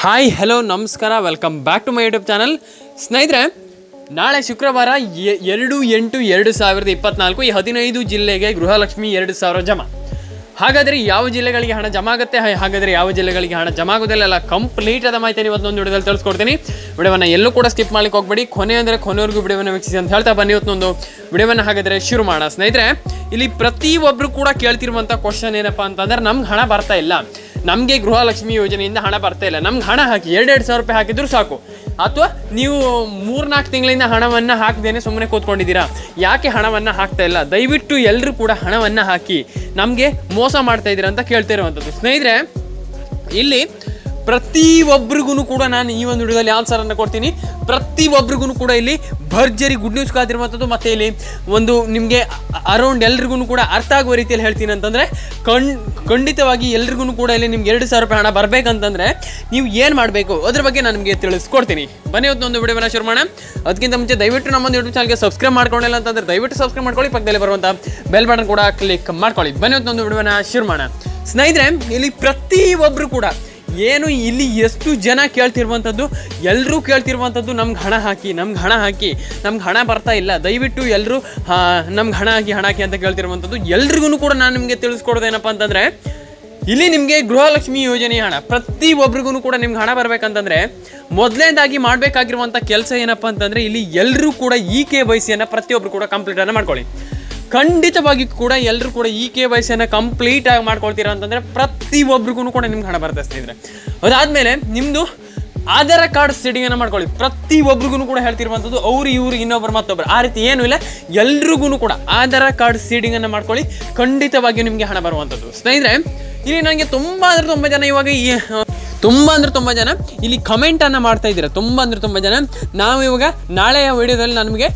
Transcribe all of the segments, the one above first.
Hi hello ನಮಸ್ಕಾರ welcome back to my YouTube channel ಸ್ನೇಹಿತರೆ, ನಾಳೆ ಶುಕ್ರವಾರ ಎರಡು ಎಂಟು ಎರಡು ಸಾವಿರದ ಇಪ್ಪತ್ನಾಲ್ಕು ಈ ಹದಿನೈದು ಜಿಲ್ಲೆಗೆ ಗೃಹಲಕ್ಷ್ಮಿ ಎರಡು ಸಾವಿರ ಜಮಾ. ಹಾಗಾದರೆ ಯಾವ ಜಿಲ್ಲೆಗಳಿಗೆ ಹಣ ಜಮಾ ಆಗುತ್ತೆ? ಹಾಗಾದರೆ ಯಾವ ಜಿಲ್ಲೆಗಳಿಗೆ ಹಣ ಜಮಾ ಆಗೋದಿಲ್ಲ ಎಲ್ಲ ಕಂಪ್ಲೀಟ್ ಆದ ಮಾಹಿತಿ ಇವತ್ತೊಂದು ವಿಡಿಯೋದಲ್ಲಿ ತಿಳಿಸ್ಕೊಡ್ತೀನಿ. ವಿಡಿಯೋವನ್ನು ಎಲ್ಲೂ ಕೂಡ ಸ್ಕಿಪ್ ಮಾಡ್ಲಿಕ್ಕೆ ಹೋಗ್ಬೇಡಿ. ಕೊನೆ ಅಂದರೆ ಕೊನೆವರೆಗೂ ವಿಡಿಯೋವನ್ನು ವೀಕ್ಷಿಸಿ ಅಂತ ಹೇಳ್ತಾ ಬನ್ನಿ ಇವತ್ತೊಂದು ವಿಡಿಯೋವನ್ನು ಹಾಗಾದರೆ ಶುರು ಮಾಡೋಣ. ಸ್ನೇಹಿತರೆ, ಇಲ್ಲಿ ಪ್ರತಿಯೊಬ್ಬರು ಕೂಡ ಕೇಳ್ತಿರುವಂಥ ಕ್ವಶನ್ ಏನಪ್ಪ ಅಂತಂದ್ರೆ, ನಮ್ಗೆ ಹಣ ಬರ್ತಾ ಇಲ್ಲ. ನಮಗೆ ಗೃಹಲಕ್ಷ್ಮಿ ಯೋಜನೆಯಿಂದ ಹಣ ಬರ್ತಾ ಇಲ್ಲ. ನಮ್ಗೆ ಹಣ ಹಾಕಿ, ಎರಡೆರಡು ಸಾವಿರ ರೂಪಾಯಿ ಹಾಕಿದ್ರು ಸಾಕು. ಅಥವಾ ನೀವು ಮೂರ್ನಾಲ್ಕು ತಿಂಗಳಿಂದ ಹಣವನ್ನು ಹಾಕದೇನೆ ಸುಮ್ಮನೆ ಕೂತ್ಕೊಂಡಿದ್ದೀರಾ? ಯಾಕೆ ಹಣವನ್ನು ಹಾಕ್ತಾ ಇಲ್ಲ? ದಯವಿಟ್ಟು ಎಲ್ಲರೂ ಕೂಡ ಹಣವನ್ನು ಹಾಕಿ ನಮಗೆ ಮೋಸ ಮಾಡ್ತಾ ಇದ್ದೀರಾ ಅಂತ ಕೇಳ್ತಾ ಇರುವಂಥದ್ದು. ಸ್ನೇಹಿತರೆ, ಇಲ್ಲಿ ಪ್ರತಿ ಒಬ್ರಿಗೂ ಕೂಡ ನಾನು ಈ ಒಂದು ವಿಡಿಯೋದಲ್ಲಿ ಆನ್ಸರನ್ನು ಕೊಡ್ತೀನಿ. ಪ್ರತಿ ಒಬ್ರಿಗೂ ಕೂಡ ಇಲ್ಲಿ ಭರ್ಜರಿ ಗುಡ್ ನ್ಯೂಸ್ ಕಾದಿರುವಂಥದ್ದು ಮತ್ತು ಇಲ್ಲಿ ಒಂದು ನಿಮಗೆ ಅರೌಂಡ್ ಎಲ್ರಿಗೂ ಕೂಡ ಅರ್ಥ ಆಗುವ ರೀತಿಯಲ್ಲಿ ಹೇಳ್ತೀನಿ ಅಂತಂದರೆ ಕಣ್ ಖಂಡಿತವಾಗಿ ಎಲ್ರಿಗೂ ಕೂಡ ಇಲ್ಲಿ ನಿಮ್ಗೆ ಎರಡು ಸಾವಿರ ರೂಪಾಯಿ ಹಣ ಬರಬೇಕಂತಂದರೆ ನೀವು ಏನು ಮಾಡಬೇಕು? ಅದ್ರ ಬಗ್ಗೆ ನಾನು ನಿಮಗೆ ತಿಳಿಸ್ಕೊಡ್ತೀನಿ. ಬನ್ನಿ ಇವತ್ತೊಂದು ವಿಡಿಯೋನ ಶುರು ಮಾಡೋಣ. ಅದಕ್ಕಿಂತ ಮುಂಚೆ ದಯವಿಟ್ಟು ನಮ್ಮೊಂದು ಯೂಟ್ಯೂಬ್ ಚಾನಲ್ಗೆ ಸಬ್ಸ್ಕ್ರೈಬ್ ಮಾಡ್ಕೊಂಡಿಲ್ಲ ಅಂತಂದರೆ ದಯವಿಟ್ಟು ಸಬ್ಸ್ಕ್ರೈಬ್ ಮಾಡ್ಕೊಳ್ಳಿ. ಪಕ್ಕದಲ್ಲಿ ಬರುವಂಥ ಬೆಲ್ ಬಟನ್ ಕೂಡ ಕ್ಲಿಕ್ ಮಾಡ್ಕೊಳ್ಳಿ. ಬನ್ನಿ ಇವತ್ತೊಂದು ವಿಡಿಯೋನ ಶುರು ಮಾಡೋಣ. ಸ್ನೇಹಿತರೆ, ಇಲ್ಲಿ ಪ್ರತಿ ಒಬ್ಬರು ಕೂಡ ಏನು ಇಲ್ಲಿ ಎಷ್ಟು ಜನ ಕೇಳ್ತಿರುವಂಥದ್ದು? ಎಲ್ಲರೂ ಕೇಳ್ತಿರುವಂಥದ್ದು ನಮ್ಗೆ ಹಣ ಹಾಕಿ, ನಮ್ಗೆ ಹಣ ಹಾಕಿ, ನಮ್ಗೆ ಹಣ ಬರ್ತಾ ಇಲ್ಲ. ದಯವಿಟ್ಟು ಎಲ್ಲರೂ ನಮ್ಗೆ ಹಣ ಹಾಕಿ ಹಣ ಹಾಕಿ ಅಂತ ಕೇಳ್ತಿರುವಂಥದ್ದು ಎಲ್ರಿಗೂ ಕೂಡ ನಾನು ನಿಮಗೆ ತಿಳಿಸ್ಕೊಡೋದೇನಪ್ಪ ಅಂತಂದರೆ, ಇಲ್ಲಿ ನಿಮಗೆ ಗೃಹಲಕ್ಷ್ಮಿ ಯೋಜನೆ ಹಣ, ಪ್ರತಿ ಒಬ್ರಿಗೂ ಕೂಡ ನಿಮ್ಗೆ ಹಣ ಬರಬೇಕಂತಂದರೆ ಮೊದಲನೇದಾಗಿ ಮಾಡಬೇಕಾಗಿರುವಂಥ ಕೆಲಸ ಏನಪ್ಪ ಅಂತಂದರೆ, ಇಲ್ಲಿ ಎಲ್ಲರೂ ಕೂಡ ಈ ಕೆ ವೈ ಸಿಯನ್ನು ಪ್ರತಿಯೊಬ್ಬರು ಕೂಡ ಕಂಪ್ಲೀಟನ್ನು ಮಾಡ್ಕೊಳ್ಳಿ. ಖಂಡಿತವಾಗಿ ಕೂಡ ಎಲ್ಲರೂ ಕೂಡ ಈ ಕೆ ವೈ ಸಿಯನ್ನು ಕಂಪ್ಲೀಟ್ ಆಗಿ ಮಾಡ್ಕೊಳ್ತೀರಾ ಅಂತಂದರೆ ಪ್ರತಿಯೊಬ್ಬರಿಗೂ ಕೂಡ ನಿಮ್ಗೆ ಹಣ ಬರುತ್ತೆ ಸ್ನೇಹಿತರೆ. ಅದಾದಮೇಲೆ ನಿಮ್ಮದು ಆಧಾರ್ ಕಾರ್ಡ್ ಸೆಟ್ಟಿಂಗನ್ನು ಮಾಡ್ಕೊಳ್ಳಿ. ಪ್ರತಿಯೊಬ್ಬರಿಗೂ ಕೂಡ ಹೇಳ್ತಿರುವಂಥದ್ದು ಅವ್ರು, ಇವರು ಇನ್ನೊಬ್ಬರು ಮತ್ತೊಬ್ಬರು ಆ ರೀತಿ ಏನೂ ಇಲ್ಲ. ಎಲ್ರಿಗೂ ಕೂಡ ಆಧಾರ್ ಕಾರ್ಡ್ ಸೀಡಿಂಗನ್ನು ಮಾಡ್ಕೊಳ್ಳಿ. ಖಂಡಿತವಾಗಿಯೂ ನಿಮಗೆ ಹಣ ಬರುವಂಥದ್ದು. ಸ್ನೇಹಿತರೆ, ಇಲ್ಲಿ ನನಗೆ ತುಂಬ ಅಂದರೆ ತುಂಬ ಜನ ಇವಾಗ ಈ ತುಂಬ ಅಂದರೆ ತುಂಬ ಜನ ಇಲ್ಲಿ ಕಮೆಂಟನ್ನು ಮಾಡ್ತಾ ಇದ್ದೀರಾ. ತುಂಬ ಅಂದರೆ ತುಂಬ ಜನ. ನಾವು ಇವಾಗ ನಾಳೆಯ ವಿಡಿಯೋದಲ್ಲಿ ನಿಮಗೆ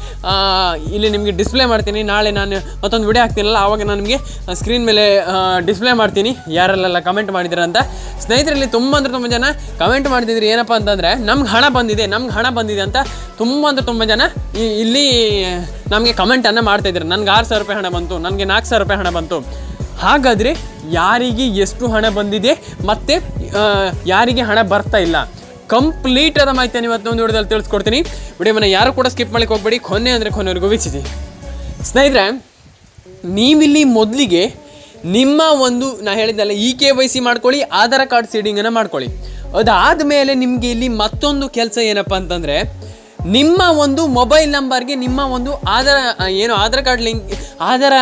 ಇಲ್ಲಿ ನಿಮಗೆ ಡಿಸ್ಪ್ಲೇ ಮಾಡ್ತೀನಿ. ನಾಳೆ ನಾನು ಮತ್ತೊಂದು ವಿಡಿಯೋ ಹಾಕ್ತೀನಲ್ಲ, ಆವಾಗ ನಾನು ನಿಮಗೆ ಸ್ಕ್ರೀನ್ ಮೇಲೆ ಡಿಸ್ಪ್ಲೇ ಮಾಡ್ತೀನಿ. ಯಾರಲ್ಲೆಲ್ಲ ಕಮೆಂಟ್ ಮಾಡಿದ್ದೀರಾ ಅಂತ. ಸ್ನೇಹಿತರಲ್ಲಿ ತುಂಬ ಅಂದರೆ ತುಂಬ ಜನ ಕಮೆಂಟ್ ಮಾಡ್ತಿದ್ರಿ. ಏನಪ್ಪ ಅಂತಂದರೆ, ನಮ್ಗೆ ಹಣ ಬಂದಿದೆ, ನಮ್ಗೆ ಹಣ ಬಂದಿದೆ ಅಂತ ತುಂಬ ಅಂದರೆ ತುಂಬ ಜನ ಇಲ್ಲಿ ನಮಗೆ ಕಮೆಂಟನ್ನು ಮಾಡ್ತಾ ಇದ್ದೀರಾ ನನಗೆ ಆರು ಸಾವಿರ ರೂಪಾಯಿ ಹಣ ಬಂತು, ನನಗೆ ನಾಲ್ಕು ಸಾವಿರ ರೂಪಾಯಿ ಹಣ ಬಂತು. ಹಾಗಾದರೆ ಯಾರಿಗೆ ಎಷ್ಟು ಹಣ ಬಂದಿದೆ ಮತ್ತು ಯಾರಿಗೆ ಹಣ ಬರ್ತಾ ಇಲ್ಲ? ಕಂಪ್ಲೀಟ್ ಆದ ಇವತ್ತು ಒಂದು ವಿಡಿಯೋದಲ್ಲಿ ತಿಳಿಸ್ಕೊಡ್ತೀನಿ. ವಿಡಿಯೋವನ್ನು ಯಾರು ಕೂಡ ಸ್ಕಿಪ್ ಮಾಡ್ಲಿಕ್ಕೆ ಹೋಗಬೇಡಿ. ಕೊನೆ ಅಂದರೆ ಕೊನೆವರೆಗೂ ವೀಕ್ಷಿಸಿ. ಸ್ನೇಹಿತರೆ, ನೀವಿಲ್ಲಿ ಮೊದಲಿಗೆ ನಿಮ್ಮ ಒಂದು, ನಾ ಹೇಳಿದ್ದಲ್ಲ ಇ ಕೆ ವೈ ಸಿ ಮಾಡ್ಕೊಳ್ಳಿ, ಆಧಾರ್ ಕಾರ್ಡ್ ಸೀಡಿಂಗನ್ನು ಮಾಡ್ಕೊಳ್ಳಿ. ಅದಾದ ಮೇಲೆ ನಿಮಗೆ ಇಲ್ಲಿ ಮತ್ತೊಂದು ಕೆಲಸ ಏನಪ್ಪ ಅಂತಂದರೆ ನಿಮ್ಮ ಒಂದು ಮೊಬೈಲ್ ನಂಬರ್ಗೆ ನಿಮ್ಮ ಒಂದು ಆಧಾರ ಏನು ಆಧಾರ್ ಕಾರ್ಡ್ ಲಿಂಕ್, ಆಧಾರ,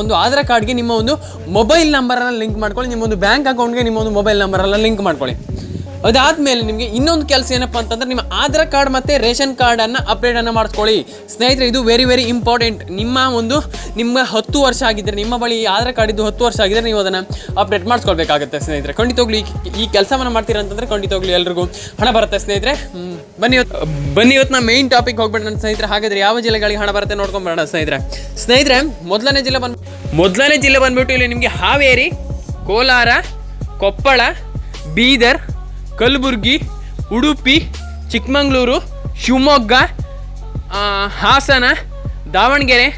ಒಂದು ಆಧಾರ್ ಕಾರ್ಡ್ಗೆ ನಿಮ್ಮ ಒಂದು ಮೊಬೈಲ್ ನಂಬರನ್ನು ಲಿಂಕ್ ಮಾಡ್ಕೊಳ್ಳಿ, ನಿಮ್ಮ ಒಂದು ಬ್ಯಾಂಕ್ ಅಕೌಂಟ್ಗೆ ನಿಮ್ಮ ಒಂದು ಮೊಬೈಲ್ ನಂಬರನ್ನು ಲಿಂಕ್ ಮಾಡ್ಕೊಳ್ಳಿ. ಅದಾದಮೇಲೆ ನಿಮಗೆ ಇನ್ನೊಂದು ಕೆಲಸ ಏನಪ್ಪ ಅಂತಂದ್ರೆ ನಿಮ್ಮ ಆಧಾರ್ ಕಾರ್ಡ್ ಮತ್ತು ರೇಷನ್ ಕಾರ್ಡನ್ನು ಅಪ್ಡೇಟನ್ನು ಮಾಡಿಸ್ಕೊಳ್ಳಿ. ಸ್ನೇಹಿತರೆ, ಇದು ವೆರಿ ವೆರಿ ಇಂಪಾರ್ಟೆಂಟ್ ನಿಮ್ಮ ಒಂದು, ನಿಮ್ಮ ಹತ್ತು ವರ್ಷ ಆಗಿದ್ದರೆ ನಿಮ್ಮ ಬಳಿ ಆಧಾರ್ ಕಾರ್ಡ್ ಇದ್ದು ಹತ್ತು ವರ್ಷ ಆಗಿದ್ದರೆ ನೀವು ಅದನ್ನು ಅಪ್ಡೇಟ್ ಮಾಡಿಸ್ಕೊಳ್ಬೇಕಾಗುತ್ತೆ ಸ್ನೇಹಿತರೆ. ಖಂಡಿತ ಈ ಈ ಕೆಲಸವನ್ನು ಮಾಡ್ತೀರಾ ಖಂಡಿತ ಹೋಗ್ಲಿ ಎಲ್ರಿಗೂ ಹಣ ಬರುತ್ತೆ ಸ್ನೇಹಿತರೆ. ಬನ್ನಿ ಬನ್ನಿ ಇವತ್ತು ನಾ ಮೈನ್ ಟಾಪಿಕ್ ಹೋಗ್ಬೇಡ ನನ್ನ ಸ್ನೇಹಿತರೆ. ಹಾಗಾದ್ರೆ ಯಾವ ಜಿಲ್ಲೆಗಳಿಗೆ ಹಣ ಬರುತ್ತೆ ನೋಡ್ಕೊಂಬರೋಣ ಸ್ನೇಹಿತರೆ. ಸ್ನೇಹಿತರೆ, ಮೊದಲನೇ ಜಿಲ್ಲೆ ಬಂದು ಮೊದಲನೇ ಜಿಲ್ಲೆ ಬಂದ್ಬಿಟ್ಟು ಇಲ್ಲಿ ನಿಮಗೆ ಹಾವೇರಿ, ಕೋಲಾರ, ಕೊಪ್ಪಳ, ಬೀದರ್ ಕಲಬುರ್ಗಿ ಉಡುಪಿ ಚಿಕ್ಕಮಗಳೂರು ಶಿವಮೊಗ್ಗ ಹಾಸನ ದಾವಣಗೆರೆ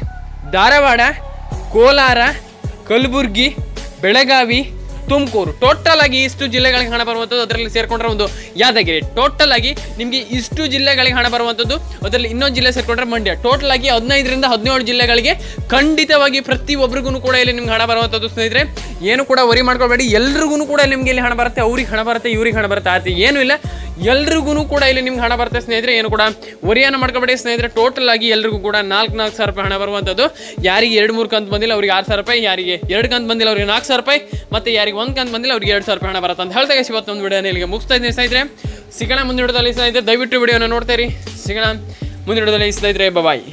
ಧಾರವಾಡ ಕೋಲಾರ ಕಲಬುರ್ಗಿ ಬೆಳಗಾವಿ ತುಮಕೂರು. ಟೋಟಲ್ ಆಗಿ ಇಷ್ಟು ಜಿಲ್ಲೆಗಳಿಗೆ ಹಣ ಬರುವಂಥದ್ದು ಅದರಲ್ಲಿ ಸೇರ್ಕೊಂಡ್ರೆ ಒಂದು ಯಾದಗಿರಿ. ಟೋಟಲ್ ಆಗಿ ನಿಮಗೆ ಇಷ್ಟು ಜಿಲ್ಲೆಗಳಿಗೆ ಹಣ ಬರುವಂಥದ್ದು ಅದರಲ್ಲಿ ಇನ್ನೊಂದು ಜಿಲ್ಲೆ ಸೇರ್ಕೊಂಡ್ರೆ ಮಂಡ್ಯ. ಟೋಟಲ್ ಆಗಿ ಹದಿನೈದರಿಂದ ಹದಿನೇಳು ಜಿಲ್ಲೆಗಳಿಗೆ ಖಂಡಿತವಾಗಿ ಪ್ರತಿ ಒಬ್ರಿಗೂ ಕೂಡ ಇಲ್ಲಿ ನಿಮ್ಗೆ ಹಣ ಬರುವಂಥದ್ದು ಸ್ನೇಹಿತರೆ. ಏನು ಕೂಡ ವರಿ ಮಾಡ್ಕೊಬೇಡಿ. ಎಲ್ರಿಗೂ ಕೂಡ ನಿಮಗೆ ಇಲ್ಲಿ ಹಣ ಬರುತ್ತೆ, ಅವ್ರಿಗೆ ಹಣ ಬರುತ್ತೆ, ಇವ್ರಿಗೆ ಹಣ ಬರುತ್ತೆ. ಆತ ಏನೂ ಇಲ್ಲ. ಎಲ್ರಿಗೂ ಕೂಡ ಇಲ್ಲಿ ನಿಮ್ಗೆ ಹಣ ಬರುತ್ತೆ ಸ್ನೇಹಿತರೆ, ಏನು ಕೂಡ ವರಿಯನ್ನು ಮಾಡ್ಕೊಬೇಡಿ ಸ್ನೇಹಿತರೆ ಟೋಟಲ್ ಆಗಿ ಎಲ್ರಿಗೂ ಕೂಡ ನಾಲ್ಕು ನಾಲ್ಕು ಸಾವಿರ ರೂಪಾಯಿ ಹಣ ಬರುವಂಥದ್ದು. ಯಾರಿಗೆ ಎರಡು ಮೂರು ಕಂತು ಬಂದಿಲ್ಲ ಅವ್ರಿಗೆ ಆರು ಸಾವಿರ ರೂಪಾಯಿ, ಯಾರಿಗೆ ಎರಡು ಕಂತು ಬಂದಿಲ್ಲ ಅವ್ರಿಗೆ ನಾಲ್ಕು ಸಾವಿರ ರೂಪಾಯಿ, ಮತ್ತು ಯಾರಿಗೆ ಒಂದು ಕಂತು ಬಂದಿಲ್ಲ ಅವ್ರಿಗೆ ಎರಡು ಸಾವಿರ ರೂಪಾಯಿ ಹಣ ಬರುತ್ತೆ ಅಂತ ಹೇಳ್ದಾಗ ಇವತ್ತೊಂದು ವಿಡಿಯೋನ ಇಲ್ಲಿಗೆ ಮುಗಿಸ್ತಾ ಇದ್ದೀನಿ ಸ್ನೇಹಿತರೆ. ಸಿಗೋಣ ವಿಡಿಯೋದಲ್ಲಿ ಸ್ನೇಹಿತರೆ, ದಯವಿಟ್ಟು ವಿಡಿಯೋನ ನೋಡ್ತಾ ಇರಿ. ಸಿಗೋಣ ಮುಂದಿನ ವಿಡಿಯೋದಲ್ಲಿ ಸ್ನೇಹಿತರೆ ಬಾಯ್